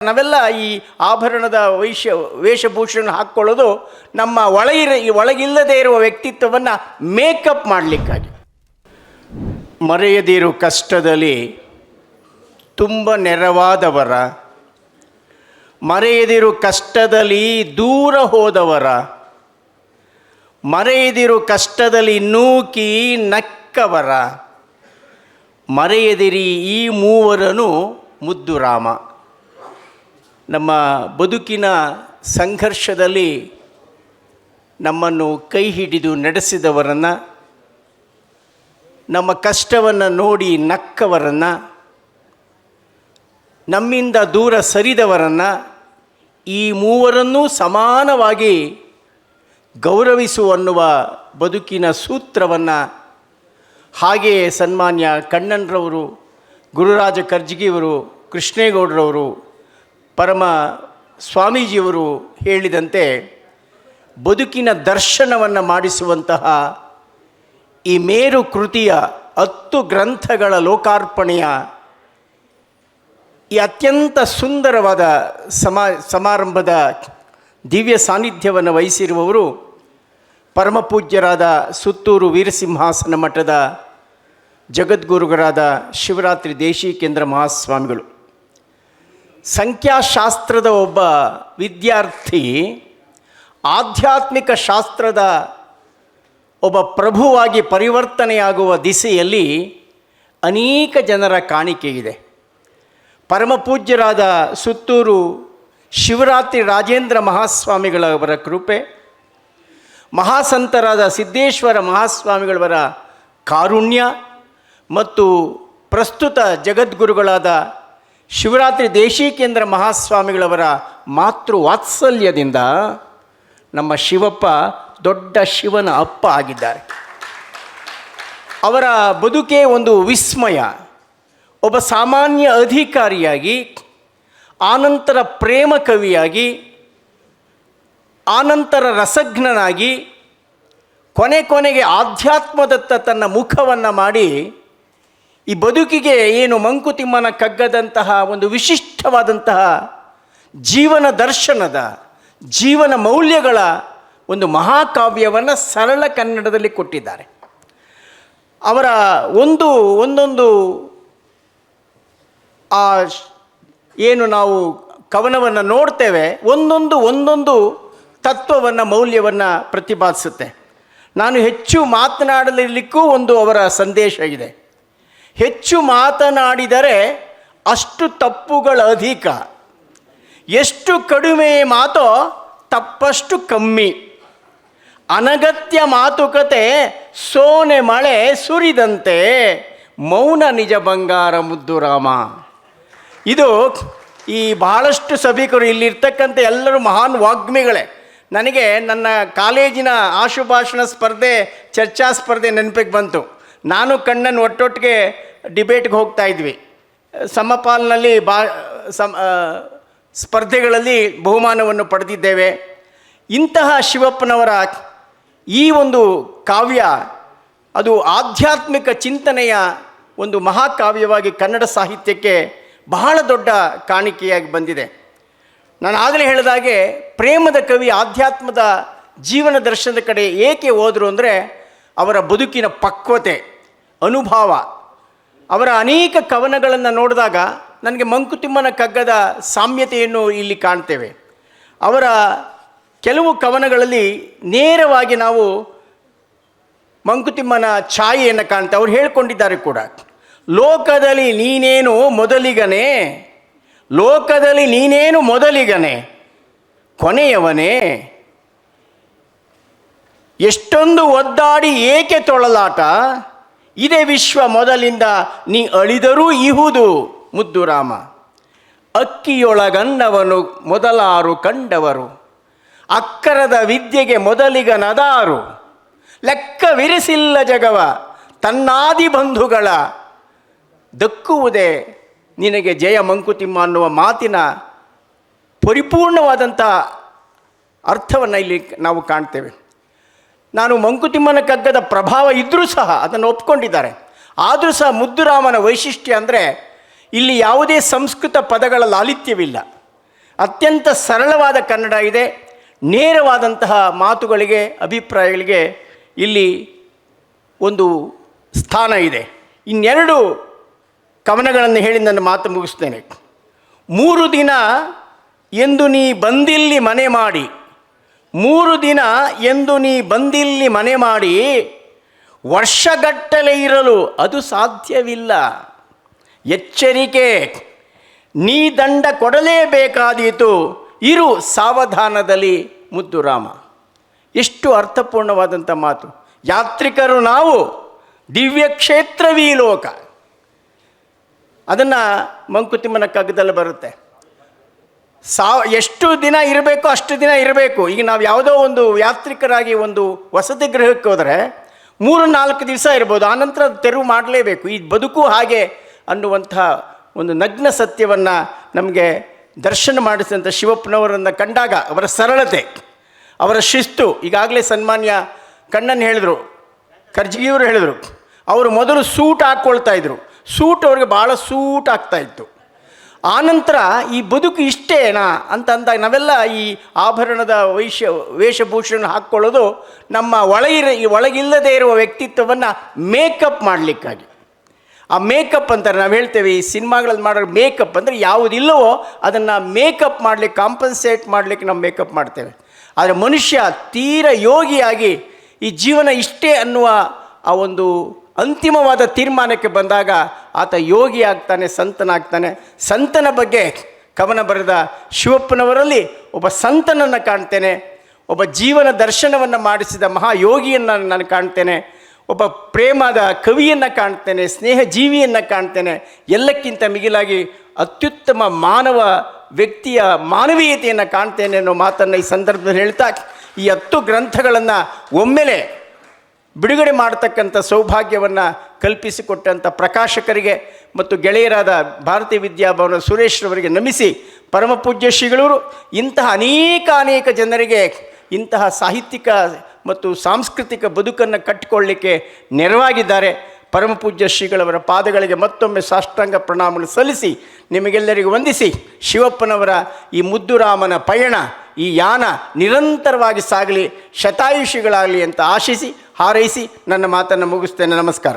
ನಾವೆಲ್ಲ ಈ ಆಭರಣದ ವೈಶ್ಯ ವೇಷಭೂಷಣ ಹಾಕ್ಕೊಳ್ಳೋದು ನಮ್ಮ ಒಳಗಿರ ಒಳಗಿಲ್ಲದೆ ಇರುವ ವ್ಯಕ್ತಿತ್ವವನ್ನು ಮೇಕಪ್ ಮಾಡಲಿಕ್ಕಾಗಿ. ಮರೆಯದಿರು ಕಷ್ಟದಲ್ಲಿ ತುಂಬ ನೆರವಾದವರ, ಮರೆಯದಿರು ಕಷ್ಟದಲ್ಲಿ ದೂರ ಹೋದವರ, ಮರೆಯದಿರು ಕಷ್ಟದಲ್ಲಿ ನೂಕಿ ನಕ್ಕವರ, ಮರೆಯದಿರಿ ಈ ಮೂವರನು ಮುದ್ದು ರಾಮ. ನಮ್ಮ ಬದುಕಿನ ಸಂಘರ್ಷದಲ್ಲಿ ನಮ್ಮನ್ನು ಕೈ ಹಿಡಿದು ನಡೆಸಿದವರನ್ನು, ನಮ್ಮ ಕಷ್ಟವನ್ನು ನೋಡಿ ನಕ್ಕವರನ್ನು, ನಮ್ಮಿಂದ ದೂರ ಸರಿದವರನ್ನು ಈ ಮೂವರನ್ನೂ ಸಮಾನವಾಗಿ ಗೌರವಿಸುವನ್ನುವ ಬದುಕಿನ ಸೂತ್ರವನ್ನು ಹಾಗೆಯೇ ಸನ್ಮಾನ್ಯ ಕಣ್ಣನ್ರವರು, ಗುರುರಾಜ ಕರ್ಜಿಗಿಯವರು ಕೃಷ್ಣೇಗೌಡರವರು ಪರಮ ಸ್ವಾಮೀಜಿಯವರು ಹೇಳಿದಂತೆ ಬದುಕಿನ ದರ್ಶನವನ್ನು ಮಾಡಿಸುವಂತಹ ಈ ಮೇರು ಕೃತಿಯ ಹತ್ತು ಗ್ರಂಥಗಳ ಲೋಕಾರ್ಪಣೆಯ ಈ ಅತ್ಯಂತ ಸುಂದರವಾದ ಸಮಾ, ಸಮಾರಂಭದ ದಿವ್ಯ ಸಾನ್ನಿಧ್ಯವನ್ನು ವಹಿಸಿರುವವರು ಪರಮಪೂಜ್ಯರಾದ ಸುತ್ತೂರು ವೀರಸಿಂಹಾಸನ ಮಠದ ಜಗದ್ಗುರುಗಳಾದ ಶಿವರಾತ್ರಿ ದೇಶೀಕೇಂದ್ರ ಮಹಾಸ್ವಾಮಿಗಳು. ಸಂಖ್ಯಾಶಾಸ್ತ್ರದ ಒಬ್ಬ ವಿದ್ಯಾರ್ಥಿ ಆಧ್ಯಾತ್ಮಿಕ ಶಾಸ್ತ್ರದ ಒಬ್ಬ ಪ್ರಭುವಾಗಿ ಪರಿವರ್ತನೆಯಾಗುವ ದಿಸೆಯಲ್ಲಿ ಅನೇಕ ಜನರ ಕಾಣಿಕೆ ಇದೆ. ಪರಮಪೂಜ್ಯರಾದ ಸುತ್ತೂರು ಶಿವರಾತ್ರಿ ರಾಜೇಂದ್ರ ಮಹಾಸ್ವಾಮಿಗಳವರ ಕೃಪೆ, ಮಹಾಸಂತರಾದ ಸಿದ್ದೇಶ್ವರ ಮಹಾಸ್ವಾಮಿಗಳವರ ಕಾರುಣ್ಯ ಮತ್ತು ಪ್ರಸ್ತುತ ಜಗದ್ಗುರುಗಳಾದ ಶಿವರಾತ್ರಿ ದೇಶೀಕೇಂದ್ರ ಮಹಾಸ್ವಾಮಿಗಳವರ ಮಾತೃ ವಾತ್ಸಲ್ಯದಿಂದ ನಮ್ಮ ಶಿವಪ್ಪ ದೊಡ್ಡ ಶಿವನ ಅಪ್ಪ ಆಗಿದ್ದಾರೆ. ಅವರ ಬದುಕೇ ಒಂದು ವಿಸ್ಮಯ. ಒಬ್ಬ ಸಾಮಾನ್ಯ ಅಧಿಕಾರಿಯಾಗಿ, ಆನಂತರ ಪ್ರೇಮ ಕವಿಯಾಗಿ, ಆನಂತರ ರಸಜ್ಞನಾಗಿ, ಕೊನೆ ಕೊನೆಗೆ ಆಧ್ಯಾತ್ಮದತ್ತ ತನ್ನ ಮುಖವನ್ನು ಮಾಡಿ ಈ ಬದುಕಿಗೆ ಏನು ಮಂಕುತಿಮ್ಮನ ಕಗ್ಗದಂತಹ ಒಂದು ವಿಶಿಷ್ಟವಾದಂತಹ ಜೀವನ ದರ್ಶನದ, ಜೀವನ ಮೌಲ್ಯಗಳ ಒಂದು ಮಹಾಕಾವ್ಯವನ್ನು ಸರಳ ಕನ್ನಡದಲ್ಲಿ ಕೊಟ್ಟಿದ್ದಾರೆ. ಅವರ ಒಂದು, ಒಂದೊಂದು ಆ ಏನು ನಾವು ಕವನವನ್ನು ನೋಡ್ತೇವೆ, ಒಂದೊಂದು ಒಂದೊಂದು ತತ್ವವನ್ನು, ಮೌಲ್ಯವನ್ನು ಪ್ರತಿಪಾದಿಸುತ್ತೆ. ನಾನು ಹೆಚ್ಚು ಮಾತನಾಡಲಿಕ್ಕೂ ಒಂದು ಅವರ ಸಂದೇಶ ಇದೆ. ಹೆಚ್ಚು ಮಾತನಾಡಿದರೆ ಅಷ್ಟು ತಪ್ಪುಗಳ ಅಧಿಕ. ಎಷ್ಟು ಕಡಿಮೆ ಮಾತೋ ತಪ್ಪಷ್ಟು ಕಮ್ಮಿ. ಅನಗತ್ಯ ಮಾತುಕತೆ ಸೋನೆ ಮಳೆ ಸುರಿದಂತೆ. ಮೌನ ನಿಜ ಬಂಗಾರ ಮುದ್ದು ರಾಮ. ಇದು ಈ ಬಹಳಷ್ಟು ಸಭಿಕರು ಇಲ್ಲಿರ್ತಕ್ಕಂಥ ಎಲ್ಲರೂ ಮಹಾನ್ ವಾಗ್ಮಿಗಳೇ. ನನಗೆ ನನ್ನ ಕಾಲೇಜಿನ ಆಶುಭಾಷಣ ಸ್ಪರ್ಧೆ, ಚರ್ಚಾ ಸ್ಪರ್ಧೆ ನೆನಪಿಗೆ ಬಂತು. ನಾನು ಕಣ್ಣನ್ ಒಟ್ಟೊಟ್ಟಿಗೆ ಡಿಬೇಟ್ಗೆ ಹೋಗ್ತಾ ಇದ್ವಿ. ಸಮಪಾಲ್ನಲ್ಲಿ ಬಾ, ಸಮ ಸ್ಪರ್ಧೆಗಳಲ್ಲಿ ಬಹುಮಾನವನ್ನು ಪಡೆದಿದ್ದೇವೆ. ಇಂತಹ ಶಿವಪ್ಪನವರ ಈ ಒಂದು ಕಾವ್ಯ ಅದು ಆಧ್ಯಾತ್ಮಿಕ ಚಿಂತನೆಯ ಒಂದು ಮಹಾಕಾವ್ಯವಾಗಿ ಕನ್ನಡ ಸಾಹಿತ್ಯಕ್ಕೆ ಬಹಳ ದೊಡ್ಡ ಕಾಣಿಕೆಯಾಗಿ ಬಂದಿದೆ. ನಾನು ಆಗಲೇ ಹೇಳಿದಾಗೆ ಪ್ರೇಮದ ಕವಿ ಆಧ್ಯಾತ್ಮದ ಜೀವನ ದರ್ಶನದ ಕಡೆ ಏಕೆ ಹೋದರು ಅಂದರೆ ಅವರ ಬದುಕಿನ ಪಕ್ವತೆ. ಅನುಭವ. ಅವರ ಅನೇಕ ಕವನಗಳನ್ನು ನೋಡಿದಾಗ ನನಗೆ ಮಂಕುತಿಮ್ಮನ ಕಗ್ಗದ ಸಾಮ್ಯತೆಯನ್ನು ಇಲ್ಲಿ ಕಾಣ್ತೇವೆ. ಅವರ ಕೆಲವು ಕವನಗಳಲ್ಲಿ ನೇರವಾಗಿ ನಾವು ಮಂಕುತಿಮ್ಮನ ಛಾಯೆಯನ್ನು ಕಾಣ್ತೇವೆ. ಅವ್ರು ಹೇಳ್ಕೊಂಡಿದ್ದಾರೆ ಕೂಡ. ಲೋಕದಲ್ಲಿ ನೀನೇನು ಮೊದಲಿಗನೇ? ಲೋಕದಲ್ಲಿ ನೀನೇನು ಮೊದಲಿಗನೇ? ಕೊನೆಯವನೇ? ಎಷ್ಟೊಂದು ಒದ್ದಾಡಿ ಏಕೆ ತೊಳಲಾಟ? ಇದೇ ವಿಶ್ವ ಮೊದಲಿಂದ ನೀ ಅಳಿದರೂ ಇಹುದು, ಮುದ್ದು ರಾಮ. ಅಕ್ಕಿಯೊಳಗನ್ನವನು ಮೊದಲಾರು ಕಂಡವರು. ಅಕ್ಕರದ ವಿದ್ಯೆಗೆ ಮೊದಲಿಗನದಾರು. ಲೆಕ್ಕವಿರಿಸಿಲ್ಲ ಜಗವ, ತನ್ನಾದಿ ಬಂಧುಗಳ. ದಕ್ಕುವುದೇ ನಿನಗೆ ಜಯ ಮಂಕುತಿಮ್ಮ ಅನ್ನುವ ಮಾತಿನ ಪರಿಪೂರ್ಣವಾದಂಥ ಅರ್ಥವನ್ನು ಇಲ್ಲಿ ನಾವು ಕಾಣ್ತೇವೆ. ನಾನು ಮಂಕುತಿಮ್ಮನ ಕಗ್ಗದ ಪ್ರಭಾವ ಇದ್ದರೂ ಸಹ ಅದನ್ನು ಒಪ್ಕೊಂಡಿದ್ದಾರೆ. ಆದರೂ ಸಹ ಮುದ್ದುರಾಮನ ವೈಶಿಷ್ಟ್ಯ ಅಂದರೆ ಇಲ್ಲಿ ಯಾವುದೇ ಸಂಸ್ಕೃತ ಪದಗಳ ಲಾಲಿತ್ಯವಿಲ್ಲ ಅತ್ಯಂತ ಸರಳವಾದ ಕನ್ನಡ ಇದೆ. ನೇರವಾದಂತಹ ಮಾತುಗಳಿಗೆ, ಅಭಿಪ್ರಾಯಗಳಿಗೆ ಇಲ್ಲಿ ಒಂದು ಸ್ಥಾನ ಇದೆ. ಇನ್ನೆರಡು ಕವನಗಳನ್ನು ಹೇಳಿ ನನ್ನ ಮಾತು ಮುಗಿಸ್ತೇನೆ. ಮೂರು ದಿನ ಎಂದು ನೀ ಬಂದಿಲ್ಲಿ ಮನೆ ಮಾಡಿ ಮೂರು ದಿನ ಎಂದು ನೀ ಬಂದಿಲ್ಲಿ ಮನೆ ಮಾಡಿ ವರ್ಷಗಟ್ಟಲೆ ಇರಲು ಅದು ಸಾಧ್ಯವಿಲ್ಲ. ಎಚ್ಚರಿಕೆ, ನೀ ದಂಡ ಕೊಡಲೇಬೇಕಾದೀತು. ಇರು ಸಾವಧಾನದಲ್ಲಿ ಮುದ್ದುರಾಮ ಎಷ್ಟು ಅರ್ಥಪೂರ್ಣವಾದಂಥ ಮಾತು. ಯಾತ್ರಿಕರು ನಾವು ದಿವ್ಯ ಕ್ಷೇತ್ರವೀ ಲೋಕ ಅದನ್ನು ಮಂಕುತಿಮ್ಮನ ಕಗ್ಗದಲ್ಲಿ ಬರುತ್ತೆ. ಸಾವ ಎಷ್ಟು ದಿನ ಇರಬೇಕು ಅಷ್ಟು ದಿನ ಇರಬೇಕು. ಈಗ ನಾವು ಯಾವುದೋ ಒಂದು ಯಾತ್ರಿಕರಾಗಿ ಒಂದು ವಸತಿ ಗೃಹಕ್ಕೆ ಹೋದರೆ ಮೂರು ನಾಲ್ಕು ದಿವಸ ಇರ್ಬೋದು. ಆನಂತರ ತೆರು ತೆರವು ಮಾಡಲೇಬೇಕು. ಈ ಬದುಕು ಹಾಗೆ ಅನ್ನುವಂಥ ಒಂದು ನಗ್ನ ಸತ್ಯವನ್ನು ನಮಗೆ ದರ್ಶನ ಮಾಡಿಸಿದಂಥ ಶಿವಪ್ಪನವರನ್ನು ಕಂಡಾಗ ಅವರ ಸರಳತೆ, ಅವರ ಶಿಸ್ತು, ಈಗಾಗಲೇ ಸನ್ಮಾನ್ಯ ಕಣ್ಣನ್ ಹೇಳಿದರು ಕರ್ಜಿಗಿಯವರು ಹೇಳಿದರು, ಅವರು ಮೊದಲು ಸೂಟ್ ಹಾಕ್ಕೊಳ್ತಾ ಇದ್ರು. ಸೂಟ್ ಅವ್ರಿಗೆ ಭಾಳ ಸೂಟ್ ಆಗ್ತಾ ಇತ್ತು. ಆನಂತರ ಈ ಬದುಕು ಇಷ್ಟೇನಾ ಅಂತ ಅಂದಾಗ ನಾವೆಲ್ಲ ಈ ಆಭರಣದ ವೈಶ್ಯ ವೇಷಭೂಷಣ ಹಾಕ್ಕೊಳ್ಳೋದು ನಮ್ಮ ಒಳಗಿರ ಒಳಗಿಲ್ಲದೇ ಇರುವ ವ್ಯಕ್ತಿತ್ವವನ್ನು ಮೇಕಪ್ ಮಾಡಲಿಕ್ಕಾಗಿ. ಆ ಮೇಕಪ್ ಅಂತಾರೆ ನಾವು ಹೇಳ್ತೇವೆ, ಈ ಸಿನಿಮಾಗಳಲ್ಲಿ ಮಾಡೋ ಮೇಕಪ್ ಅಂದರೆ ಯಾವುದಿಲ್ಲವೋ ಅದನ್ನು ಮೇಕಪ್ ಮಾಡಲಿಕ್ಕೆ, ಕಾಂಪನ್ಸೇಟ್ ಮಾಡಲಿಕ್ಕೆ ನಾವು ಮೇಕಪ್ ಮಾಡ್ತೇವೆ. ಆದರೆ ಮನುಷ್ಯ ತೀರ ಯೋಗಿಯಾಗಿ ಈ ಜೀವನ ಇಷ್ಟೇ ಅನ್ನುವ ಆ ಒಂದು ಅಂತಿಮವಾದ ತೀರ್ಮಾನಕ್ಕೆ ಬಂದಾಗ ಆತ ಯೋಗಿ ಆಗ್ತಾನೆ ಸಂತನಾಗ್ತಾನೆ ಸಂತನ ಬಗ್ಗೆ ಕವನ ಬರೆದ ಶಿವಪ್ಪನವರಲ್ಲಿ ಒಬ್ಬ ಸಂತನನ್ನು ಕಾಣ್ತೇನೆ. ಒಬ್ಬ ಜೀವನ ದರ್ಶನವನ್ನು ಮಾಡಿಸಿದ ಮಹಾಯೋಗಿಯನ್ನು ನಾನು ಕಾಣ್ತೇನೆ. ಒಬ್ಬ ಪ್ರೇಮದ ಕವಿಯನ್ನು ಕಾಣ್ತೇನೆ ಸ್ನೇಹ ಜೀವಿಯನ್ನು ಕಾಣ್ತೇನೆ. ಎಲ್ಲಕ್ಕಿಂತ ಮಿಗಿಲಾಗಿ ಅತ್ಯುತ್ತಮ ಮಾನವ ವ್ಯಕ್ತಿಯ ಮಾನವೀಯತೆಯನ್ನು ಕಾಣ್ತೇನೆ ಅನ್ನೋ ಮಾತನ್ನು ಈ ಸಂದರ್ಭದಲ್ಲಿ ಹೇಳ್ತಾ ಈ ಹತ್ತು ಗ್ರಂಥಗಳನ್ನು ಒಮ್ಮೆಲೆ ಬಿಡುಗಡೆ ಮಾಡತಕ್ಕಂಥ ಸೌಭಾಗ್ಯವನ್ನು ಕಲ್ಪಿಸಿಕೊಟ್ಟಂಥ ಪ್ರಕಾಶಕರಿಗೆ ಮತ್ತು ಗೆಳೆಯರಾದ ಭಾರತೀಯ ವಿದ್ಯಾಭವನ ಸುರೇಶ್ರವರಿಗೆ ನಮಿಸಿ ಪರಮ ಪೂಜ್ಯ ಶ್ರೀಗಳವರು ಇಂತಹ ಅನೇಕ ಅನೇಕ ಜನರಿಗೆ ಇಂತಹ ಸಾಹಿತ್ಯಿಕ ಮತ್ತು ಸಾಂಸ್ಕೃತಿಕ ಬದುಕನ್ನು ಕಟ್ಟಿಕೊಳ್ಳಲಿಕ್ಕೆ ನೆರವಾಗಿದ್ದಾರೆ. ಪರಮ ಪೂಜ್ಯ ಶ್ರೀಗಳವರ ಪಾದಗಳಿಗೆ ಮತ್ತೊಮ್ಮೆ ಸಾಷ್ಟಾಂಗ ಪ್ರಣಾಮಗಳು ಸಲ್ಲಿಸಿ ನಿಮಗೆಲ್ಲರಿಗೂ ವಂದಿಸಿ. ಶಿವಪ್ಪನವರ ಈ ಮುದ್ದುರಾಮನ ಪಯಣ, ಈ ಯಾನ ನಿರಂತರವಾಗಿ ಸಾಗಲಿ, ಶತಾಯುಷಿಗಳಾಗಲಿ ಅಂತ ಆಶಿಸಿ, ಹಾರೈಸಿ ನನ್ನ ಮಾತನ್ನು ಮುಗಿಸ್ತೇನೆ. ನಮಸ್ಕಾರ.